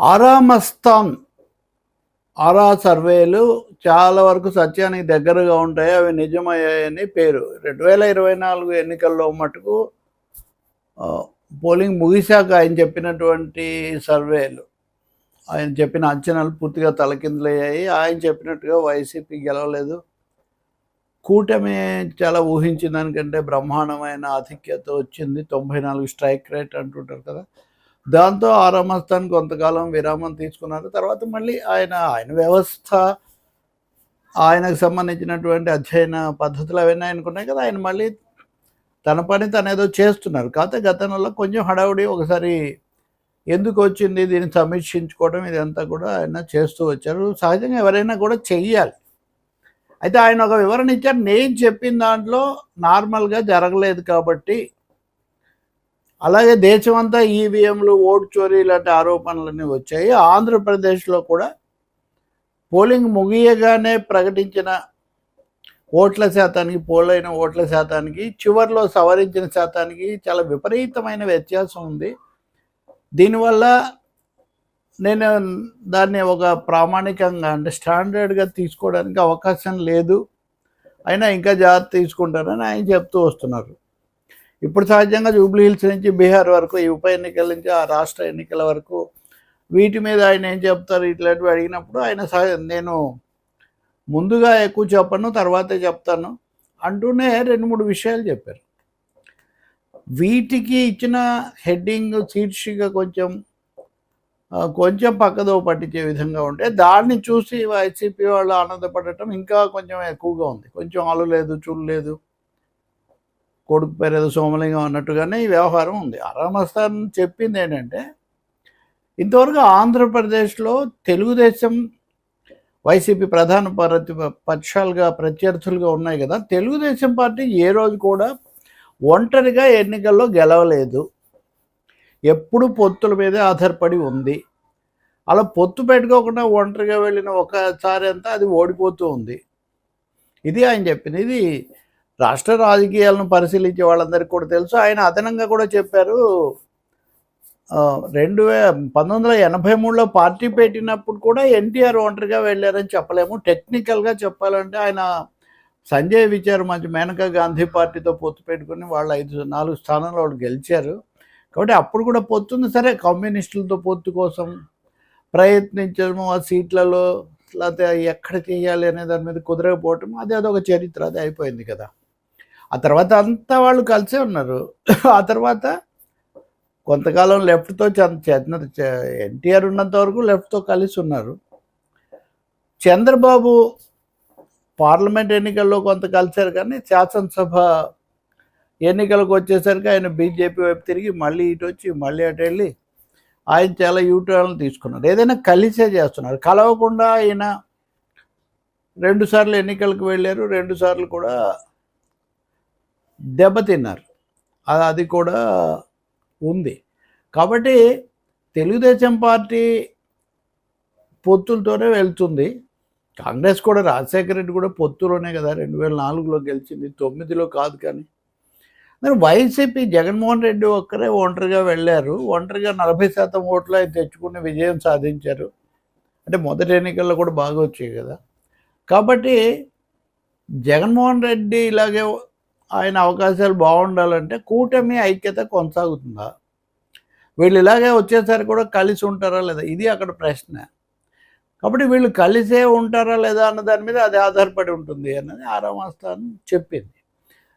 ఆరామస్తాన్ ఆరా సర్వేలు చాలా వరకు సత్యానికి దగ్గరగా ఉంటాయి. అవి నిజమయ్యాయని పేరు. రెండు వేల ఇరవై నాలుగు ఎన్నికల్లో మటుకు పోలింగ్ ముగిశాక ఆయన చెప్పినటువంటి సర్వేలు ఆయన చెప్పిన అంచనాలు పూర్తిగా తలకిందులయ్యాయి. ఆయన చెప్పినట్టుగా వైసీపీ గెలవలేదు. కూటమి చాలా ఊహించిన దానికంటే బ్రహ్మాండమైన ఆధిక్యత వచ్చింది. తొంభై నాలుగు స్ట్రైక్ రేట్ అంటుంటారు కదా. దాంతో ఆరామస్థాన్ కొంతకాలం విరామం తీసుకున్నారు తర్వాత మళ్ళీ ఆయన ఆయన వ్యవస్థ ఆయనకు సంబంధించినటువంటి అధ్యయన పద్ధతులు అవన్నీ ఆయనకున్నాయి కదా. ఆయన మళ్ళీ తన పని తను ఏదో చేస్తున్నారు. కాకపోతే గతంలో కొంచెం హడావుడి ఒకసారి ఎందుకు వచ్చింది దీన్ని సమీక్షించుకోవడం ఇదంతా కూడా ఆయన చేస్తూ వచ్చారు. సహజంగా ఎవరైనా కూడా చెయ్యాలి. అయితే ఆయన ఒక వివరణ ఇచ్చారు. నేను చెప్పిన దాంట్లో నార్మల్గా జరగలేదు కాబట్టి అలాగే దేశమంతా ఈవీఎంలు ఓటు చోరీ ఇలాంటి ఆరోపణలన్నీ వచ్చాయి. ఆంధ్రప్రదేశ్లో కూడా పోలింగ్ ముగియగానే ప్రకటించిన ఓట్ల శాతానికి పోలైన ఓట్ల శాతానికి చివరిలో సవరించిన శాతానికి చాలా విపరీతమైన వ్యత్యాసం ఉంది. దీనివల్ల నేను దాన్ని ఒక ప్రామాణికంగా అంటే స్టాండర్డ్గా తీసుకోవడానికి అవకాశం లేదు. అయినా ఇంకా జాగ్రత్త తీసుకుంటారని ఆయన చెప్తూ వస్తున్నారు. ఇప్పుడు సహజంగా జూబ్లీ హిల్స్ నుంచి బీహార్ వరకు ఈ ఉప ఎన్నికల నుంచి ఆ రాష్ట్ర ఎన్నికల వరకు వీటి మీద ఆయన ఏం చెప్తారు? ఇట్లాంటివి అడిగినప్పుడు ఆయన సహ నేను ముందుగా ఎక్కువ చెప్పను తర్వాతే చెప్తాను అంటూనే రెండు మూడు విషయాలు చెప్పారు. వీటికి ఇచ్చిన హెడ్డింగ్ శీర్షిక కొంచెం కొంచెం పక్కదో పట్టించే విధంగా ఉంటే దాన్ని చూసి వైసీపీ వాళ్ళు ఆనందపడటం ఇంకా కొంచెం ఎక్కువగా ఉంది. కొంచెం అలు లేదు చూడలేదు. కొడుకు పేరు ఏదో సోమలింగం అన్నట్టుగానే ఈ వ్యవహారం ఉంది. అరామస్థాన్ చెప్పింది ఏంటంటే ఇంతవరకు ఆంధ్రప్రదేశ్లో తెలుగుదేశం వైసీపీ ప్రధాన ప్రతి పక్షాలుగా ప్రత్యర్థులుగా ఉన్నాయి కదా తెలుగుదేశం పార్టీ ఏ రోజు కూడా ఒంటరిగా ఎన్నికల్లో గెలవలేదు. ఎప్పుడు పొత్తుల మీదే ఆధారపడి ఉంది. అలా పొత్తు పెట్టుకోకుండా ఒంటరిగా వెళ్ళిన ఒకసారి అంతా అది ఓడిపోతూ ఉంది. ఇది ఆయన చెప్పింది. ఇది రాష్ట్ర రాజకీయాలను పరిశీలించే వాళ్ళందరికీ కూడా తెలుసు. ఆయన అదనంగా కూడా చెప్పారు రెండు వే పంతొమ్మిది వందల ఎనభై మూడులో పార్టీ పెట్టినప్పుడు కూడా ఎన్టీఆర్ ఒంటరిగా వెళ్ళారని చెప్పలేము. టెక్నికల్గా చెప్పాలంటే ఆయన సంజయ్ విచార్ మంచి మేనకా గాంధీ పార్టీతో పొత్తు పెట్టుకుని వాళ్ళు ఐదు నాలుగు స్థానాల్లో వాళ్ళు గెలిచారు. కాబట్టి అప్పుడు కూడా పొత్తుంది సరే కమ్యూనిస్టులతో పొత్తు కోసం ప్రయత్నించడము ఆ సీట్లలో లేకపోతే ఎక్కడ చేయాలి అనే దాని మీద కుదరకపోవటం అది అదొక చరిత్ర అది అయిపోయింది కదా. ఆ తర్వాత అంతా వాళ్ళు కలిసే ఉన్నారు. ఆ తర్వాత కొంతకాలం లెఫ్ట్తో ఎన్టీఆర్ ఉన్నంత వరకు లెఫ్ట్తో కలిసి ఉన్నారు. చంద్రబాబు పార్లమెంట్ ఎన్నికల్లో కొంత కలిశారు కానీ శాసనసభ ఎన్నికలకు వచ్చేసరికి ఆయన బీజేపీ వైపు తిరిగి మళ్ళీ ఇటు వచ్చి మళ్ళీ అటు వెళ్ళి ఆయన చాలా యూటర్న్లు తీసుకున్నారు. ఏదైనా కలిసే చేస్తున్నారు. కలవకుండా ఆయన రెండు సార్లు ఎన్నికలకు వెళ్ళారు. రెండు సార్లు కూడా దెబ్బతిన్నారు. అది అది కూడా ఉంది. కాబట్టి తెలుగుదేశం పార్టీ పొత్తులతోనే వెళ్తుంది. కాంగ్రెస్ కూడా రాజశేఖర రెడ్డి కూడా పొత్తులోనే కదా రెండు వేల నాలుగులో గెలిచింది తొమ్మిదిలో కాదు కానీ. మరి వైసీపీ జగన్మోహన్ రెడ్డి ఒక్కరే ఒంటరిగా వెళ్ళారు. ఒంటరిగా నలభై శాతం ఓట్లు ఆయన తెచ్చుకుని విజయం సాధించారు. అంటే మొదటి ఎన్నికల్లో కూడా బాగా వచ్చాయి కదా. కాబట్టి జగన్మోహన్ రెడ్డి ఇలాగే ఆయన అవకాశాలు బాగుండాలంటే కూటమి ఐక్యత కొనసాగుతుందా? వీళ్ళు ఇలాగే వచ్చేసరికి కూడా కలిసి ఉంటారా లేదా? ఇది అక్కడ ప్రశ్న. కాబట్టి వీళ్ళు కలిసే ఉంటారా లేదా అన్న దాని మీద అది ఆధారపడి ఉంటుంది అన్నది ఆరామాస్థానం చెప్పింది.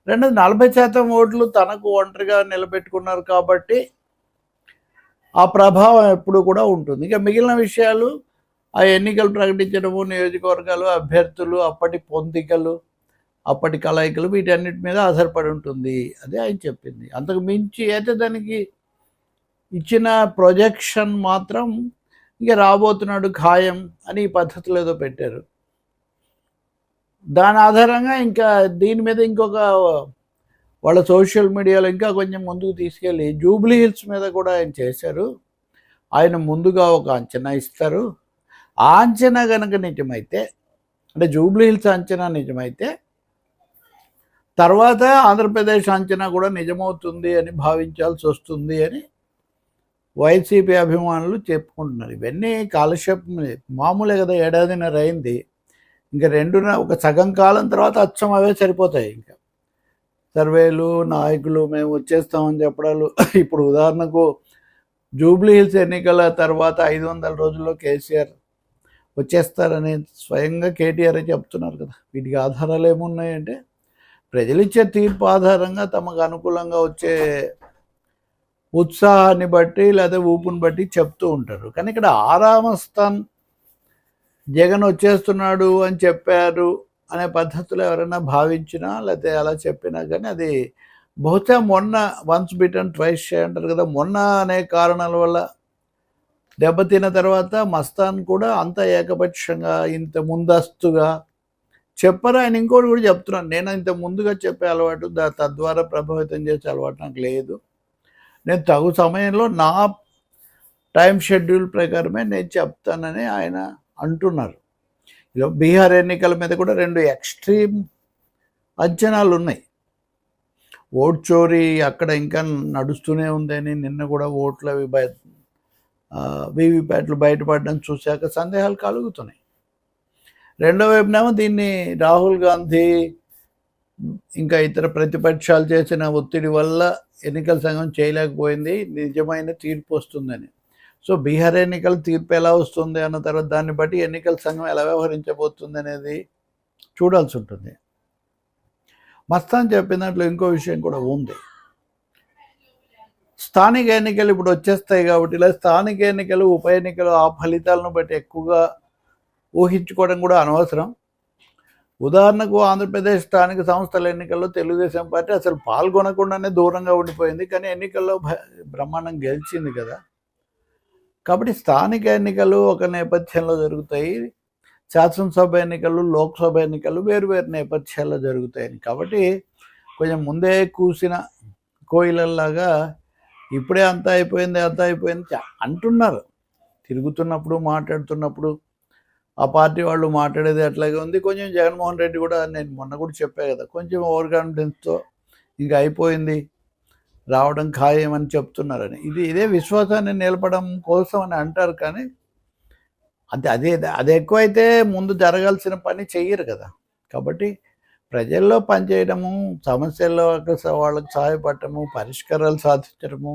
రెండోది నలభై శాతం ఓట్లు తనకు ఒంటరిగా నిలబెట్టుకున్నారు కాబట్టి ఆ ప్రభావం ఎప్పుడు కూడా ఉంటుంది. ఇక మిగిలిన విషయాలు ఆ ఎన్నికలు ప్రకటించడము నియోజకవర్గాలు అభ్యర్థులు అప్పటి పొందికలు అప్పటి కలయికలు వీటన్నిటి మీద ఆధారపడి ఉంటుంది. అదే ఆయన చెప్పింది. అంతకు మించి అయితే దానికి ఇచ్చిన ప్రొజెక్షన్ మాత్రం ఇక రాబోతున్నాడు ఖాయం అని ఈ పద్ధతిలో ఏదో పెట్టారు. దాని ఆధారంగా ఇంకా దీని మీద ఇంకొక వాళ్ళ సోషల్ మీడియాలో ఇంకా కొంచెం ముందుకు తీసుకెళ్ళి జూబ్లీ హిల్స్ మీద కూడా ఆయన చేశారు. ఆయన ముందుగా ఒక అంచనా ఇస్తారు. ఆ అంచనా కనుక నిజమైతే అంటే జూబ్లీ హిల్స్ అంచనా నిజమైతే తర్వాత ఆంధ్రప్రదేశ్ అంచనా కూడా నిజమవుతుంది అని భావించాల్సి వస్తుంది అని వైసీపీ అభిమానులు చెప్పుకుంటున్నారు. ఇవన్నీ కాలక్షేపం మామూలే కదా ఏడాదిన్నర అయింది. ఇంకా రెండున ఒక సగం కాలం తర్వాత అచ్చం అవే సరిపోతాయి ఇంకా. సర్వేలు నాయకులు మేము వచ్చేస్తామని చెప్పడాలు. ఇప్పుడు ఉదాహరణకు జూబ్లీ హిల్స్ ఎన్నికల తర్వాత ఐదు వందల రోజుల్లో కేసీఆర్ వచ్చేస్తారని స్వయంగా కేటీఆర్ చెప్తున్నారు కదా. వీటికి ఆధారాలు ఏమున్నాయంటే ప్రజలిచ్చే తీర్పు ఆధారంగా తమకు అనుకూలంగా వచ్చే ఉత్సాహాన్ని బట్టి లేదా ఊపుని బట్టి చెప్తూ ఉంటారు. కానీ ఇక్కడ ఆరామస్థాన్ జగన్ వచ్చేస్తున్నాడు అని చెప్పారు అనే పద్ధతిలో ఎవరైనా భావించినా లేకపోతే అలా చెప్పినా కానీ అది బహుశా మొన్న వన్స్ బిటన్ ట్వైస్ చేయంటారు కదా మొన్న అనే కారణాల వల్ల దెబ్బతిన్న తర్వాత మస్తాన్ కూడా అంత ఏకపక్షంగా ఇంత ముందస్తుగా చెప్పరు ఆయన ఇంకోటి కూడా చెప్తున్నాను. నేను ఇంత ముందుగా చెప్పే అలవాటు తద్వారా ప్రభావితం చేసే అలవాటు నాకు లేదు. నేను తగు సమయంలో నా టైం షెడ్యూల్ ప్రకారమే నేను చెప్తానని ఆయన అంటున్నారు. ఇలా బీహార్ ఎన్నికల మీద కూడా రెండు ఎక్స్ట్రీమ్ అంచనాలు ఉన్నాయి. ఓట్ చోరీ అక్కడ ఇంకా నడుస్తూనే ఉందని నిన్న కూడా ఓట్లు అవి బయ వీవీప్యాట్లు బయటపడడం చూశాక సందేహాలు కలుగుతున్నాయి. రెండో వైపునేమో దీన్ని రాహుల్ గాంధీ ఇంకా ఇతర ప్రతిపక్షాలు చేసిన ఒత్తిడి వల్ల ఎన్నికల సంఘం చేయలేకపోయింది నిజమైన తీర్పు వస్తుందని. సో బీహార్ ఎన్నికల తీర్పు ఎలా వస్తుంది అన్న తర్వాత దాన్ని బట్టి ఎన్నికల సంఘం ఎలా వ్యవహరించబోతుంది అనేది చూడాల్సి ఉంటుంది. మస్తాన్ చెప్పిన దాంట్లో ఇంకో విషయం కూడా ఉంది. స్థానిక ఎన్నికలు ఇప్పుడు వచ్చేస్తాయి కాబట్టి ఇలా స్థానిక ఎన్నికలు ఉప ఎన్నికలు ఆ ఫలితాలను బట్టి ఎక్కువగా ఊహించుకోవడం కూడా అనవసరం. ఉదాహరణకు ఆంధ్రప్రదేశ్ స్థానిక సంస్థల ఎన్నికల్లో తెలుగుదేశం పార్టీ అసలు పాల్గొనకుండానే దూరంగా ఉండిపోయింది. కానీ ఎన్నికల్లో భ- బ్రహ్మాండం గెలిచింది కదా. కాబట్టి స్థానిక ఎన్నికలు ఒక నేపథ్యంలో జరుగుతాయి. శాసనసభ ఎన్నికలు లోక్సభ ఎన్నికలు వేరు వేరు నేపథ్యాల్లో జరుగుతాయి కాబట్టి కొంచెం ముందే కూసిన కోయిలల్లాగా ఇప్పుడే అంతా అయిపోయింది అంతా అయిపోయింది అంటున్నారు. తిరుగుతున్నప్పుడు మాట్లాడుతున్నప్పుడు ఆ పార్టీ వాళ్ళు మాట్లాడేది అట్లాగే ఉంది. కొంచెం జగన్మోహన్ రెడ్డి కూడా నేను మొన్న కూడా చెప్పా కదా కొంచెం ఓవర్ కాన్ఫిడెన్స్తో ఇంకా అయిపోయింది రావడం ఖాయమని చెప్తున్నారని. ఇది ఇదే విశ్వాసాన్ని నిలపడం కోసం అని అంటారు కానీ అది అదే అది ఎక్కువైతే ముందు జరగాల్సిన పని చెయ్యరు కదా. కాబట్టి ప్రజల్లో పనిచేయడము సమస్యల్లో వాళ్ళకి సహాయపడటము పరిష్కారాలు సాధించడము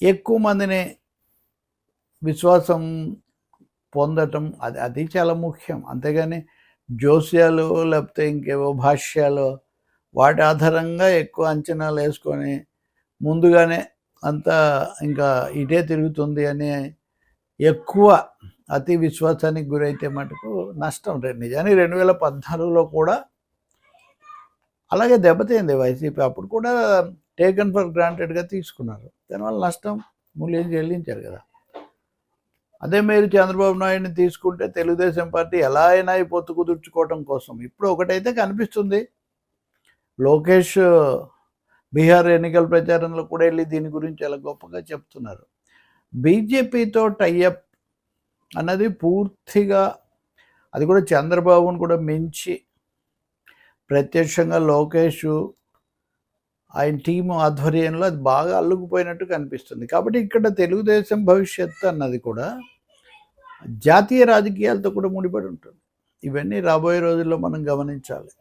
ఎక్కువ మందిని విశ్వాసం పొందటం అది అది చాలా ముఖ్యం. అంతేగాని జోస్యాలు లేకపోతే ఇంకేవో భాష్యాలు వాటి ఆధారంగా ఎక్కువ అంచనాలు వేసుకొని ముందుగానే అంతా ఇంకా ఇదే తిరుగుతుంది అని ఎక్కువ అతి విశ్వాసానికి గురైతే మటుకు నష్టం రే- నిజానికి రెండు వేల పద్నాలుగులో కూడా అలాగే దెబ్బతింది వైసీపీ. అప్పుడు కూడా టేకన్ ఫర్ గ్రాంటెడ్గా తీసుకున్నారు. దానివల్ల నష్టం మూల్యం చెల్లించారు కదా. అదే మీరు చంద్రబాబు నాయుడిని తీసుకుంటే తెలుగుదేశం పార్టీ ఎలా అయినా ఈ పొత్తు కుదుర్చుకోవటం కోసం. ఇప్పుడు ఒకటైతే కనిపిస్తుంది. లోకేష్ బీహార్ ఎన్నికల ప్రచారంలో కూడా వెళ్ళి దీని గురించి చాలా గొప్పగా చెప్తున్నారు. బీజేపీతో టైఅప్ అన్నది పూర్తిగా అది కూడా చంద్రబాబును కూడా మించి ప్రత్యక్షంగా లోకేష్ ఆయన టీము ఆధ్వర్యంలో అది బాగా అల్లుకుపోయినట్టు కనిపిస్తుంది. కాబట్టి ఇక్కడ తెలుగుదేశం భవిష్యత్తు అన్నది కూడా జాతీయ రాజకీయాలతో కూడా ముడిపడి ఉంటుంది. ఇవన్నీ రాబోయే రోజుల్లో మనం గమనించాలి.